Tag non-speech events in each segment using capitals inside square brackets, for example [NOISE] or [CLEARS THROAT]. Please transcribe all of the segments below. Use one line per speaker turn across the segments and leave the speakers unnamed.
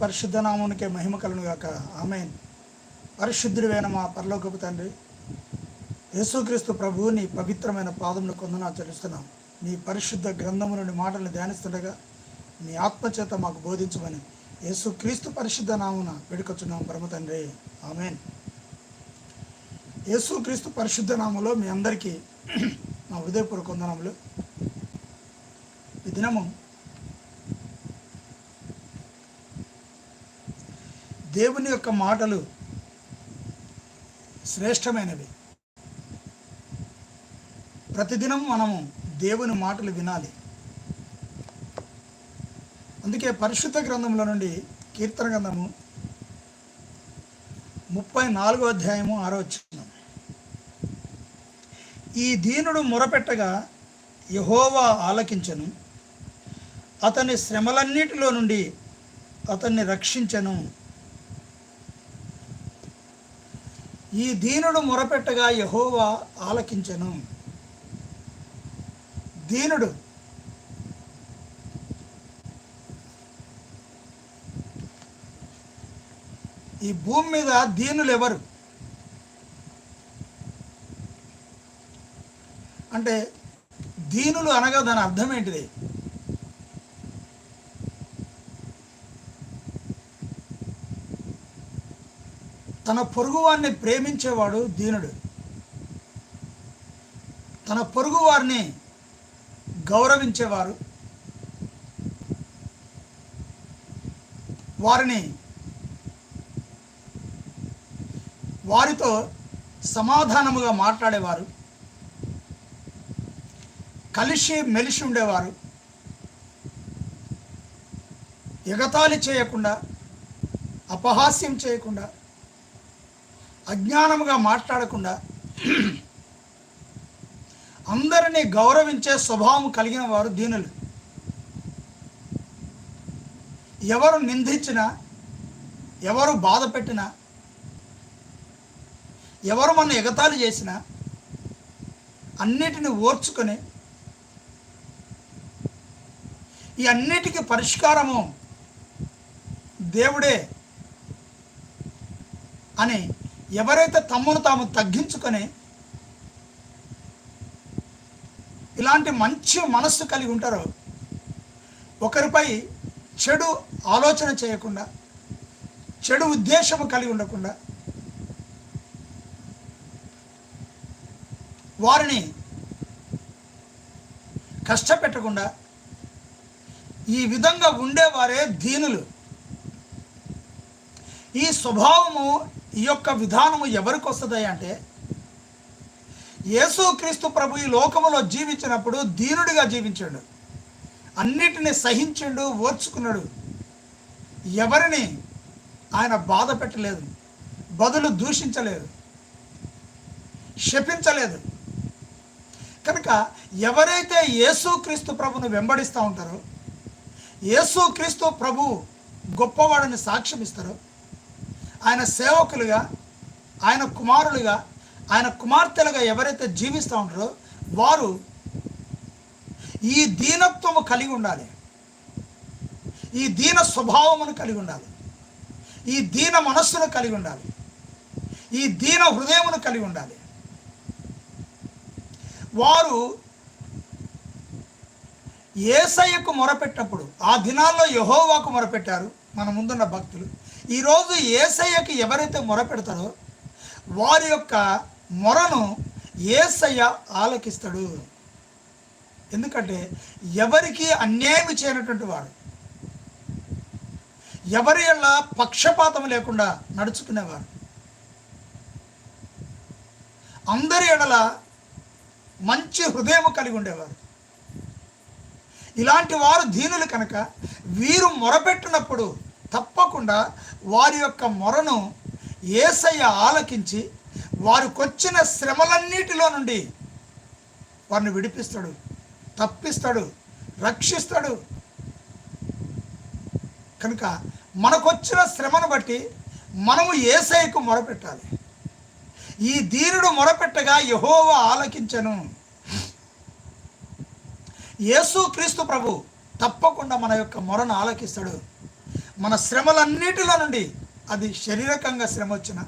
పరిశుద్ధ నామునికే మహిమ కలను గాక ఆమె పరిశుద్ధుడివైన మా పరలోకపు తండ్రి యేసుక్రీస్తు ప్రభువు నీ పవిత్రమైన పాదములు కొందనా చెల్లిస్తున్నాం. నీ పరిశుద్ధ గ్రంథము నుండి మాటలు ధ్యానిస్తుండగా నీ ఆత్మచేత మాకు బోధించమని యేసుక్రీస్తు పరిశుద్ధ నామున వేడుకొచ్చున్నాం పరమ తండ్రి. ఆమెన్. యేసుక్రీస్తు పరిశుద్ధ నామంలో మీ అందరికీ [CLEARS THROAT] మా హృదయపూర్వక వందనములు. ఈ దినము దేవుని యొక్క మాటలు శ్రేష్టమైనవి. ప్రతిదినం మనము దేవుని మాటలు వినాలి. అందుకే పరిశుద్ధ గ్రంథంలో నుండి కీర్తన గ్రంథము ముప్పై నాలుగో అధ్యాయము ఆరో ఈ దీనుడు మొరపెట్టగా యహోవా ఆలకించను. అతని శ్రమలన్నిటిలో నుండి అతన్ని రక్షించను. ఈ దీనుడు మొరపెట్టగా యహోవా ఆలకించను. దీనుడు ఈ భూమి మీద దీనులు ఎవరు అంటే దీనులు అనగా దాని అర్థం ఏంటిది? తన పొరుగువారిని ప్రేమించేవాడు దీనుడు. తన పొరుగువారిని గౌరవించేవారు. వారిని వారితో సమాధానముగా మాట్లాడేవారు. కలిసి మెలిసి ఉండేవారు. ఎగతాళి చేయకుండా అపహాస్యం చేయకుండా అజ్ఞానముగా మాట్లాడకుండా అందరినీ గౌరవించే స్వభావం కలిగిన వారు దీనులు. ఎవరు నిందించినా ఎవరు బాధ పెట్టినా ఎవరు మన ఎగతాళి చేసినా అన్నిటిని ఓర్చుకొని ఈ అన్నిటికీ పరిష్కారము దేవుడే అని ఎవరైతే తమ్మును తాము తగ్గించుకొని ఇలాంటి మంచి మనస్సు కలిగి ఉంటారో ఒకరిపై చెడు ఆలోచన చేయకుండా చెడు ఉద్దేశము కలిగి ఉండకుండా వారిని కష్టపెట్టకుండా ఈ విధంగా ఉండేవారే దీనులు. ఈ స్వభావము ఈ యొక్క విధానము ఎవరికి వస్తుంది అంటే యేసుక్రీస్తు ప్రభు ఈ లోకములో జీవించినప్పుడు దీనుడిగా జీవించాడు. అన్నిటిని సహించిండు ఓర్చుకున్నాడు. ఎవరిని ఆయన బాధ పెట్టలేదు బదులు దూషించలేదు శపించలేదు. కనుక ఎవరైతే యేసుక్రీస్తు ప్రభును వెంబడిస్తూ ఉంటారో యేసుక్రీస్తు ప్రభు గొప్పవాడని సాక్ష్యం ఇస్తారో ఆయన సేవకులుగా ఆయన కుమారులుగా ఆయన కుమార్తెలుగా ఎవరైతే జీవిస్తూ ఉంటారో వారు ఈ దీనత్వము కలిగి ఉండాలి. ఈ దీన స్వభావమును కలిగి ఉండాలి. ఈ దీన మనస్సును కలిగి ఉండాలి. ఈ దీన హృదయమును కలిగి ఉండాలి. వారు ఏసయ్యకు మొరపెట్టినప్పుడు ఆ దినాల్లో యహోవాకు మొరపెట్టారు మన ముందున్న భక్తులు. ఈరోజు ఏసయ్యకి ఎవరైతే మొరపెడతారో వారి యొక్క మొరను ఏసయ్య ఆలకిస్తాడు. ఎందుకంటే ఎవరికి అన్యాయం చేయనటువంటి వాడు. ఎవరి వల్ల పక్షపాతం లేకుండా నడుచుకునేవారు అందరి ఎడల మంచి హృదయం కలిగి ఉండేవారు ఇలాంటి వారు దీనులు కనుక వీరు మొరపెట్టినప్పుడు తప్పకుండా వారి యొక్క మొరను ఏసయ్య ఆలకించి వారికొచ్చిన శ్రమలన్నిటిలో నుండి వారిని విడిపిస్తాడు తప్పిస్తాడు రక్షిస్తాడు. కనుక మనకొచ్చిన శ్రమను బట్టి మనము ఏసయ్యకు మొరపెట్టాలి ఈ దీనుడు మొరపెట్టగా యహోవ ఆలకించను. యేసు క్రీస్తు ప్రభు తప్పకుండా మన యొక్క మొరను ఆలకిస్తాడు. మన శ్రమలన్నిటిలో నుండి అది శారీరకంగా శ్రమ వచ్చిన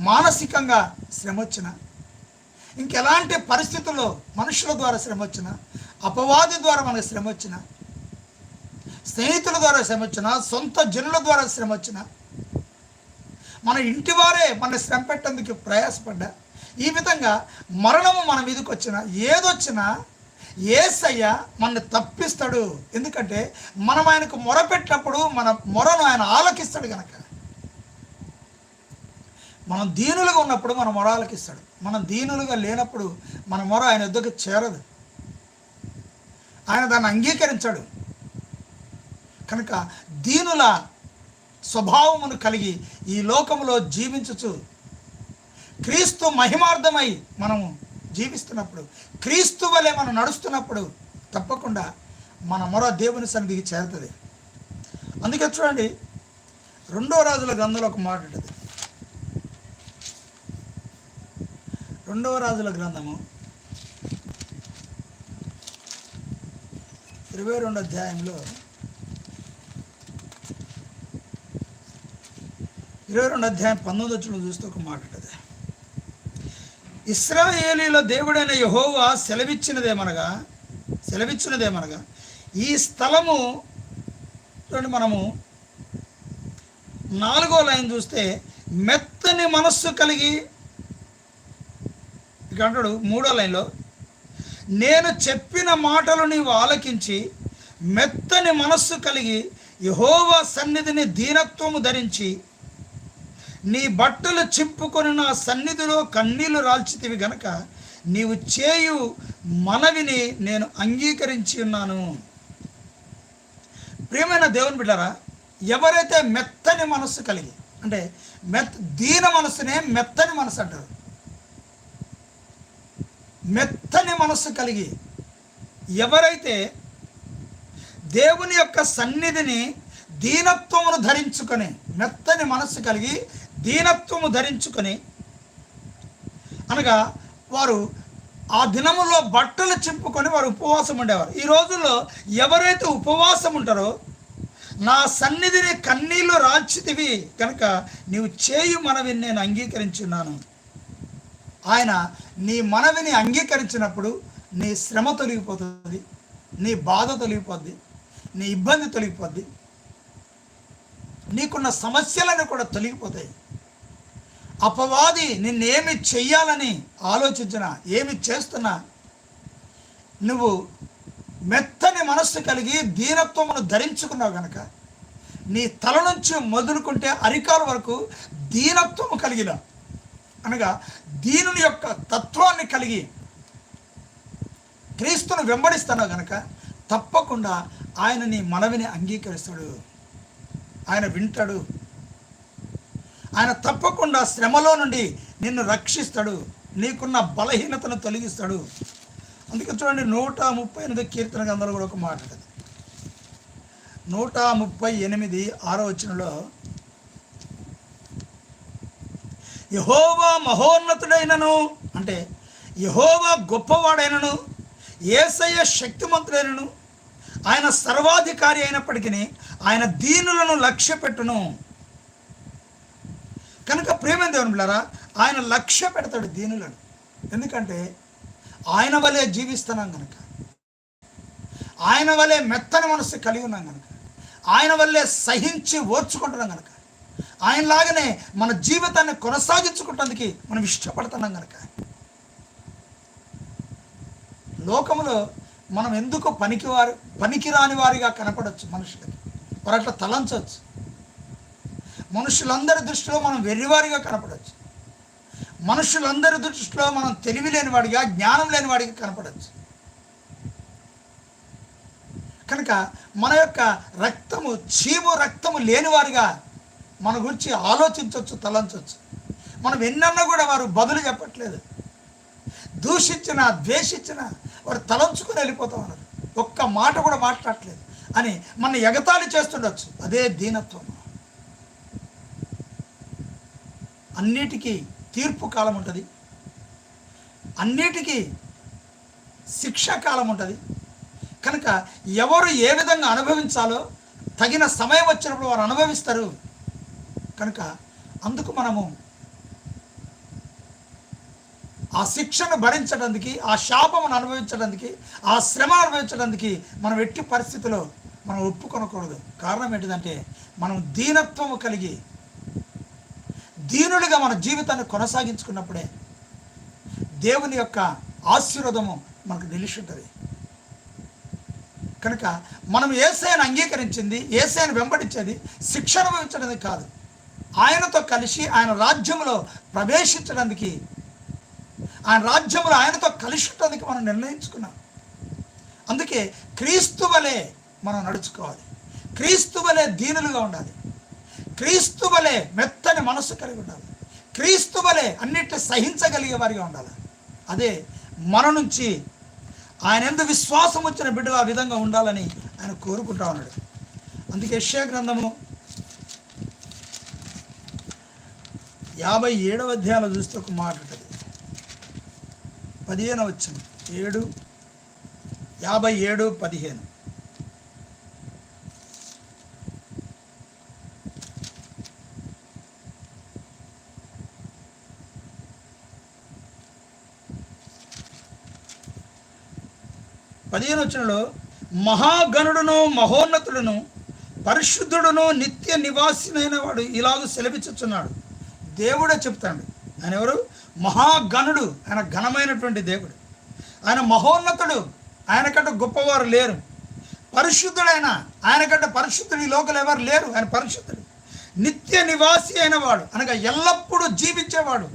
మానసికంగా శ్రమ వచ్చిన ఇంకెలాంటి పరిస్థితుల్లో మనుషుల ద్వారా శ్రమ వచ్చిన అపవాది ద్వారా మనకు శ్రమ వచ్చిన స్నేహితుల ద్వారా శ్రమ వచ్చిన సొంత జనుల ద్వారా శ్రమ వచ్చిన మన ఇంటి వారే మన శ్రమ పెట్టేందుకు ప్రయాసపడ్డా ఈ విధంగా మరణము మన మీదకి వచ్చిన ఏదొచ్చినా ఏసయ్య మనల్ని తప్పిస్తాడు. ఎందుకంటే మనం ఆయనకు మొరపెట్టినప్పుడు మన మొరను ఆయన ఆలకిస్తాడు కనుక మనం దీనులుగా ఉన్నప్పుడు మన మొర ఆలకిస్తాడు. మనం దీనులుగా లేనప్పుడు మన మొర ఆయన ఎద్దుకు చేరదు. ఆయన దాన్ని అంగీకరించాడు. కనుక దీనుల స్వభావమును కలిగి ఈ లోకములో జీవించుచు క్రీస్తు మహిమార్థమై మనము జీవిస్తున్నప్పుడు క్రీస్తు వలె మనం నడుస్తున్నప్పుడు తప్పకుండా మన మొర దేవుని సన్నిధికి చేరుతుంది. అందుకే చూడండి రెండో రాజుల గ్రంథంలో ఒక మాట ఉంటుంది. రెండవ రాజుల గ్రంథము ఇరవై రెండు అధ్యాయంలో ఇరవై రెండు అధ్యాయం పంతొమ్మిది వచ్చిన చూస్తే ఒక మాట ఉంటుంది. ఇస్రాయేలీల దేవుడైన యహోవా సెలవిచ్చినదేమనగా సెలవిచ్చినదేమనగా ఈ స్థలము చూడండి మనము నాలుగో లైన్ చూస్తే మెత్తని మనస్సు కలిగి ఇక అంటాడు మూడో లైన్లో నేను చెప్పిన మాటలు నీవు ఆలకించి మెత్తని మనస్సు కలిగి యహోవా సన్నిధిని దీనత్వము ధరించి నీ బట్టలు చింపుకొని నా సన్నిధిలో కన్నీళ్ళు రాల్చితివి గనక నీవు చేయు మనవిని నేను అంగీకరించి ఉన్నాను. ప్రియమైన దేవుని బిడ్డరా ఎవరైతే మెత్తని మనస్సు కలిగి అంటే మెత్ దీన మనస్సునే మెత్తని మనసు అంటారు. మెత్తని మనస్సు కలిగి ఎవరైతే దేవుని యొక్క సన్నిధిని దీనత్వమును ధరించుకొని మెత్తని మనస్సు కలిగి దీనత్వము ధరించుకొని అనగా వారు ఆ దినములో బట్టలు చింపుకొని వారు ఉపవాసం ఉండేవారు. ఈ రోజుల్లో ఎవరైతే ఉపవాసం ఉంటారో నా సన్నిధిని కన్నీళ్ళు రాల్చితివి కనుక నీవు చేయు మనవిని నేను అంగీకరించున్నాను. ఆయన నీ మనవిని అంగీకరించినప్పుడు నీ శ్రమ తొలగిపోతుంది నీ బాధ తొలగిపోద్ది నీ ఇబ్బంది తొలగిపోద్ది నీకున్న సమస్యలన్నీ కూడా తొలగిపోతాయి. అపవాది నిన్నేమి చెయ్యాలని ఆలోచించినా ఏమి చేస్తున్నా నువ్వు మెత్తని మనస్సు కలిగి దీనత్వమును ధరించుకున్నావు గనక నీ తల నుంచి మొదలుకుంటే అరికాల వరకు దీనత్వము కలిగిన అనగా దీనుని యొక్క తత్వాన్ని కలిగి క్రీస్తును వెంబడిస్తున్నావు గనక తప్పకుండా ఆయన నీ మనవిని అంగీకరిస్తాడు. ఆయన వింటాడు. ఆయన తప్పకుండా శ్రమలో నుండి నిన్ను రక్షిస్తాడు. నీకున్న బలహీనతను తొలగిస్తాడు. అందుకే చూడండి నూట ముప్పై ఎనిమిది కీర్తన గ్రంథంలో కూడా ఒక మాట ఉంటుంది నూట ముప్పై ఎనిమిది ఆరో వచనంలో యహోవా మహోన్నతుడైనను అంటే యహోవా గొప్పవాడైనను ఏసయ్య శక్తిమంతుడైనను ఆయన సర్వాధికారి అయినప్పటికీ ఆయన దీనులను లక్ష్య పెట్టును కనుక ప్రేమ దేవుని బిడ్డారా ఆయన లక్ష్య పెడతాడు దీనులను. ఎందుకంటే ఆయన వలె జీవిస్తున్నాం కనుక ఆయన వలె మెత్తని మనస్సు కలిగి ఉన్నాం కనుక ఆయన వల్లే సహించి ఓర్చుకుంటున్నాం కనుక ఆయనలాగానే మన జీవితాన్ని కొనసాగించుకుంటానికి మనం ఇష్టపడుతున్నాం కనుక లోకములో మనం ఎందుకు పనికివారు పనికిరాని వారిగా కనపడవచ్చు మనుషులకి? వారు అట్లా తలంచవచ్చు మనుషులందరి దృష్టిలో మనం వెర్రివారిగా కనపడవచ్చు మనుషులందరి దృష్టిలో మనం తెలివి లేనివాడిగా జ్ఞానం లేనివాడిగా కనపడవచ్చు కనుక మన యొక్క రక్తము చీము రక్తము లేనివారిగా మన గురించి ఆలోచించవచ్చు తలంచవచ్చు మనం ఎన్నన్నా కూడా వారు బదులు చెప్పట్లేదు. దూషించిన ద్వేషించిన వారు తలంచుకుని వెళ్ళిపోతాం ఉన్నారు. ఒక్క మాట కూడా మాట్లాడట్లేదు. అని మన ఎగతాళి చేస్తుండొచ్చు. అదే దీనత్వం. అన్నిటికీ తీర్పు కాలం ఉంటుంది. అన్నిటికీ శిక్షా కాలం ఉంటుంది. కనుక ఎవరు ఏ విధంగా అనుభవించాలో తగిన సమయం వచ్చినప్పుడు వారు అనుభవిస్తారు. కనుక అందుకు మనము ఆ శిక్షను భరించడానికి ఆ శాపమును అనుభవించడానికి ఆ శ్రమ అనుభవించడానికి మనం ఎట్టి పరిస్థితిలో మనం ఒప్పుకొనకూడదు. కారణం ఏంటిదంటే మనం దీనత్వము కలిగి దీనులుగా మన జీవితాన్ని కొనసాగించుకున్నప్పుడే దేవుని యొక్క ఆశీర్వాదము మనకు నిలిచి కనుక మనం ఏసైని అంగీకరించింది ఏసైని వెంబడించేది శిక్ష అనుభవించడానికి కాదు. ఆయనతో కలిసి ఆయన రాజ్యంలో ప్రవేశించడానికి ఆయన రాజ్యంలో ఆయనతో కలిసి ఉండడానికి మనం నిర్ణయించుకున్నాం. అందుకే క్రీస్తు వలె మనం నడుచుకోవాలి. క్రీస్తు వలె దీనులుగా ఉండాలి. క్రీస్తు వలె మెత్తని మనస్సు కలిగి ఉండాలి. క్రీస్తు వలె అన్నిటిని సహించగలిగే వారిగా ఉండాలి. అదే మన నుంచి ఆయన ఎందు విశ్వాసం వచ్చిన బిడ్డలు ఆ విధంగా ఉండాలని ఆయన కోరుకుంటా ఉన్నాడు. అందుకే యెషయా గ్రంథము యాభై ఏడవ అధ్యాయంలో చూస్తే ఒక మాట ఉంటుంది. పదిహేను వచ్చింది ఏడు యాభై ఏడు పదిహేను. పదిహేను వచ్చినలో మహాగణుడును మహోన్నతుడును పరిశుద్ధుడును నిత్య నివాసినైన వాడు ఇలాగ సెలవిచ్చుచున్నాడు దేవుడే చెప్తాడు ఆయన ఎవరు మహాగణుడు ఆయన ఘనమైనటువంటి దేవుడు. ఆయన మహోన్నతుడు ఆయనకంటే గొప్పవారు లేరు. పరిశుద్ధుడైన ఆయనకంటే పరిశుద్ధుడు ఈ లోకలు ఎవరు లేరు? ఆయన పరిశుద్ధుడు. నిత్య నివాసి అయిన వాడు అనగా ఎల్లప్పుడూ జీవించేవాడు.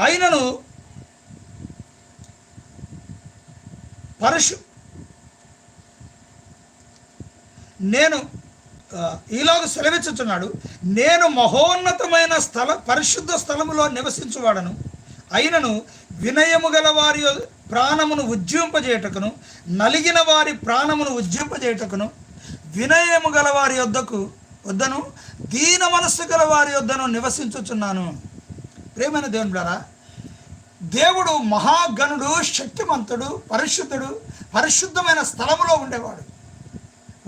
అయినను పరశు నేను ఈలోగ ఈలాగ సెలవిచ్చుచున్నాడు నేను మహోన్నతమైన స్థల పరిశుద్ధ స్థలములో నివసించువాడను. అయినను వినయము గల వారి ప్రాణమును ఉజ్జింపజేయటకును నలిగిన వారి ప్రాణమును ఉజ్జింపజేయటకును వినయము గల వారి యొద్దకు వద్దను దీన మనస్సు గల వారి యొద్దను నివసించుచున్నాను. ప్రేమైన దేవుని బిడ్డలారా, దేవుడు మహాగణుడు శక్తిమంతుడు పరిశుద్ధుడు పరిశుద్ధమైన స్థలములో ఉండేవాడు.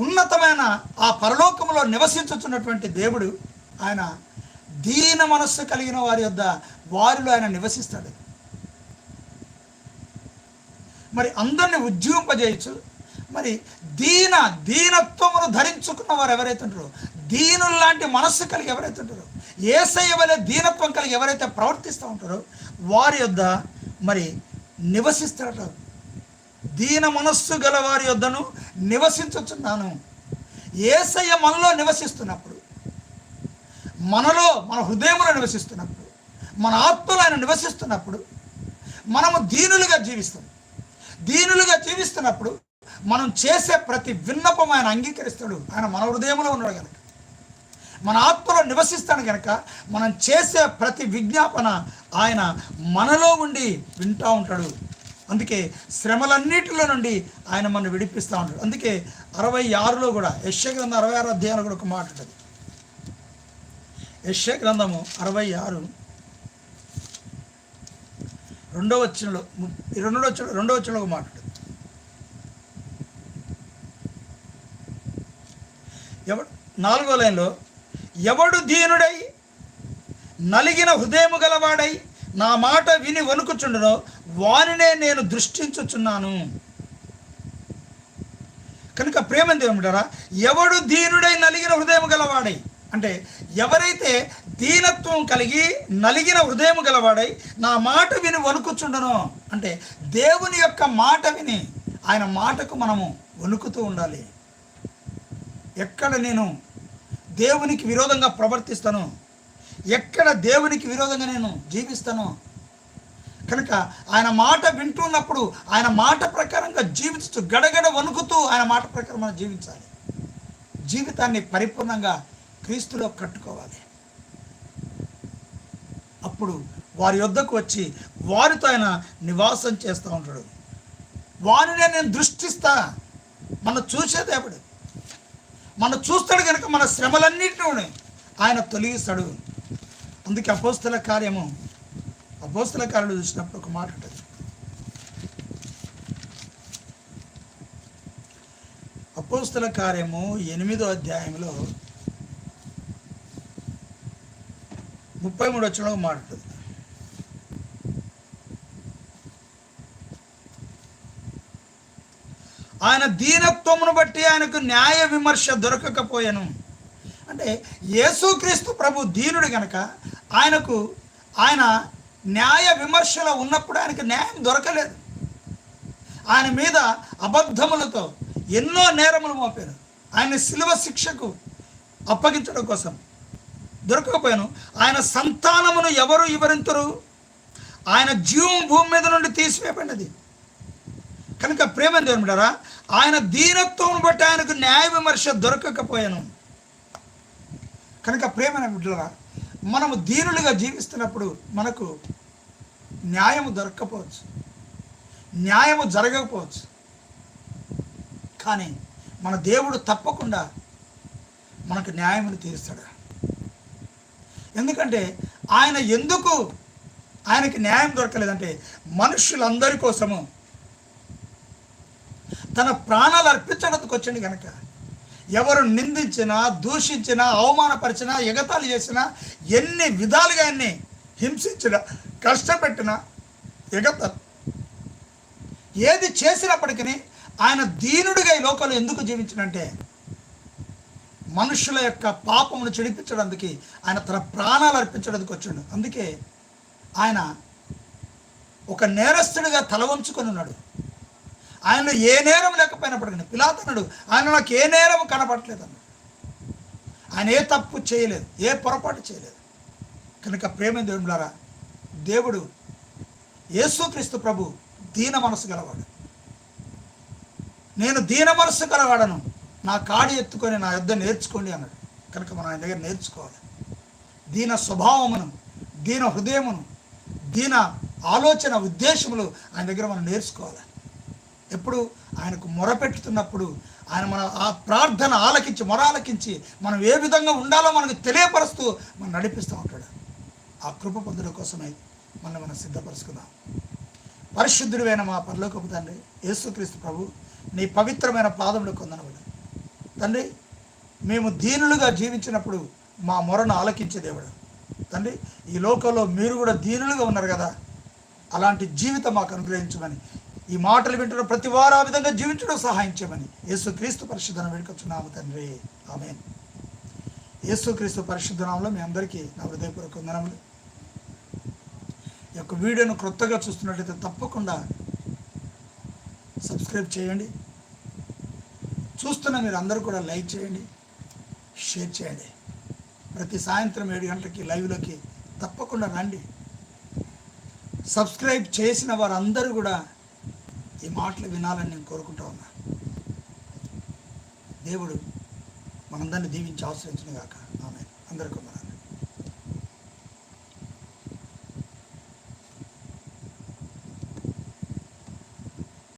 ఉన్నతమైన ఆ పరలోకములో నివసించుతున్నటువంటి దేవుడు ఆయన దీన మనస్సు కలిగిన వారి యొద్ద వారిలో ఆయన నివసిస్తాడు. మరి అందరిని ఉజ్జీవింపజేయచ్చు. మరి దీన దీనత్వమును ధరించుకున్న వారు ఎవరైతే ఉంటారో దీనుల్లాంటి మనస్సు కలిగి ఎవరైతే ఉంటారో ఏసయ్య వలె దీనత్వం కలిగి ఎవరైతే ప్రవర్తిస్తూ ఉంటారో వారి యొద్ద మరి నివసిస్తాడట దీన మనస్సు గల వారి యొద్దను నివసించుచున్నాను. ఏసయ్య మనలో నివసిస్తున్నప్పుడు మనలో మన హృదయంలో నివసిస్తున్నప్పుడు మన ఆత్మలో ఆయన నివసిస్తున్నప్పుడు మనము దీనులుగా జీవిస్తాం. దీనులుగా జీవిస్తున్నప్పుడు మనం చేసే ప్రతి విన్నపం ఆయన అంగీకరిస్తాడు. ఆయన మన హృదయంలో ఉన్నాడు కనుక మన ఆత్మలో నివసిస్తాడు కనుక మనం చేసే ప్రతి విజ్ఞాపన ఆయన మనలో ఉండి వింటూ ఉంటాడు. అందుకే శ్రమలన్నిటిలో నుండి ఆయన మనం విడిపిస్తూ ఉంటాడు. అందుకే అరవై ఆరులో కూడా యశ్య గ్రంథం అరవై ఆరు అధ్యాయంలో కూడా ఒక మాట ఉంటుంది. యశ్య గ్రంథము అరవై ఆరు రెండో వచ్చినలో రెండో వచ్చిన రెండో వచ్చినలో ఒక మాట ఉంటుంది. ఎవడు నాలుగో లైన్లో ఎవడు దీనుడై నలిగిన హృదయము గలవాడై నా మాట విని వణుకుచుండునో వానినే నేను దృష్టించుచున్నాను. కనుక ప్రేమ దేవుడారా ఎవడు దీనుడై నలిగిన హృదయం గలవాడై అంటే ఎవరైతే దీనత్వం కలిగి నలిగిన హృదయం గలవాడై నా మాట విని వణుకుచుండను అంటే దేవుని యొక్క మాట విని ఆయన మాటకు మనము వణుకుతూ ఉండాలి. ఎక్కడ నేను దేవునికి విరోధంగా ప్రవర్తిస్తాను. ఎక్కడ దేవునికి విరోధంగా నేను జీవిస్తాను. కనుక ఆయన మాట వింటున్నప్పుడు ఆయన మాట ప్రకారంగా జీవిస్తూ గడగడ వణుకుతూ ఆయన మాట ప్రకారం మనం జీవించాలి. జీవితాన్ని పరిపూర్ణంగా క్రీస్తులో కట్టుకోవాలి. అప్పుడు వారి యొద్దకు వచ్చి వారితో ఆయన నివాసం చేస్తూ ఉంటాడు. వారినే నేను దృష్టిస్తా. మనం చూసేదేవుడు మనం చూస్తాడు కనుక మన శ్రమలన్నింటినీ ఆయన తొలగిస్తాడు. అందుకే అపోస్తుల కార్యము అపోస్తుల కార్యాలు చూసినప్పుడు ఒక మాట ఉంటుంది. అపోస్తుల కార్యము ఎనిమిదో అధ్యాయంలో ముప్పై మూడు వచ్చిన మాట ఉంటుంది. దీనత్వమును బట్టి ఆయనకు న్యాయ విమర్శ దొరకకపోయాను. అంటే యేసుక్రీస్తు ప్రభు దీనుడు గనక ఆయనకు ఆయన న్యాయ విమర్శలో ఉన్నప్పుడు ఆయనకు న్యాయం దొరకలేదు. ఆయన మీద అబద్ధములతో ఎన్నో నేరములు మోపారు. ఆయన శిలువ శిక్షకు అప్పగించడం కోసం దొరకకపోయాను. ఆయన సంతానమును ఎవరు వివరించరు ఆయన జీవం భూమి మీద నుండి తీసివేయబడినది. కనుక ప్రేమ దేవుడారా ఆయన దీనత్వం బట్టి ఆయనకు న్యాయ విమర్శ దొరకకపోయాను. కనుక ప్రేమ బిడ్డరా మనము దీనులుగా జీవిస్తున్నప్పుడు మనకు న్యాయము దొరక్కపోవచ్చు. న్యాయము జరగకపోవచ్చు. కానీ మన దేవుడు తప్పకుండా మనకు న్యాయమును తీరుస్తాడు. ఎందుకంటే ఆయన ఎందుకు ఆయనకి న్యాయం దొరకలేదంటే మనుషులందరి కోసము తన ప్రాణాలు అర్పించడానికి వచ్చింది కనుక ఎవరు నిందించినా దూషించినా అవమానపరిచినా ఎగతాళి చేసినా ఎన్ని విధాలుగా అన్ని హింసించినా కష్టపెట్టినా ఎగత ఏది చేసినప్పటికీ ఆయన దీనుడిగా ఈ లోకంలో ఎందుకు జీవించినంటే మనుషుల యొక్క పాపమును చెడిపించడానికి ఆయన తన ప్రాణాలు అర్పించడానికి వచ్చాడు. అందుకే ఆయన ఒక నేరస్తుడిగా తల వంచుకొని ఉన్నాడు. ఆయన ఏ నేరం లేకపోయినప్పటికీ పిలాతనుడు ఆయన నాకు ఏ నేరం కనపడలేదు అన్నాడు ఆయన ఏ తప్పు చేయలేదు ఏ పొరపాటు చేయలేదు. కనుక ప్రేమ దేవులారా దేవుడు యేసుక్రీస్తు ప్రభు దీన మనసు గలవాడు. నేను దీన మనసు గలవాడను నా కాడి ఎత్తుకొని నా యుద్ధ నేర్చుకోండి అన్నాడు. కనుక మనం ఆయన దగ్గర నేర్చుకోవాలి. దీన స్వభావమును దీన హృదయమును దీన ఆలోచన ఉద్దేశములు ఆయన దగ్గర మనం నేర్చుకోవాలి. ఎప్పుడు ఆయనకు మొరపెట్టుతున్నప్పుడు ఆయన మన ఆ ప్రార్థన ఆలకించి మొర ఆలకించి మనం ఏ విధంగా ఉండాలో మనకు తెలియపరుస్తూ మనం నడిపిస్తూ ఉంటాడు. ఆ కృప పొందడం కోసమే మనం మనం సిద్ధపరుచుకుందాం. పరిశుద్ధుడైన మా పరలోకపు తండ్రి యేసుక్రీస్తు ప్రభు నీ పవిత్రమైన పాదములు కొందనబడు తండ్రి మేము దీనులుగా జీవించినప్పుడు మా మొరను ఆలకించే దేవుడు. తండ్రి ఈ లోకంలో మీరు కూడా దీనులుగా ఉన్నారు కదా. అలాంటి జీవితం మాకు అనుగ్రహించమని ఈ మాటలు వింటున్న ప్రతి వారు ఆ విధంగా జీవించడం సహాయం చేయమని యేసుక్రీస్తు పరిశుద్ధన వేడుకొచ్చున్నాము తండ్రి. ఆమె యేసుక్రీస్తు పరిశుద్ధనామంలో మీ అందరికీ నా హృదయపూర్వక వందనములు. ఈ యొక్క వీడియోను క్రొత్తగా చూస్తున్నట్లయితే తప్పకుండా సబ్స్క్రైబ్ చేయండి. చూస్తున్న మీరు అందరూ కూడా లైక్ చేయండి షేర్ చేయండి. ప్రతి సాయంత్రం ఏడు గంటలకి లైవ్లోకి తప్పకుండా రండి. సబ్స్క్రైబ్ చేసిన వారందరూ కూడా ఈ మాటలు వినాలని నేను కోరుకుంటా ఉన్నా. దేవుడు మనందరిని దీవించి ఆశ్రయించిన గాక. ఆమె అందరికీ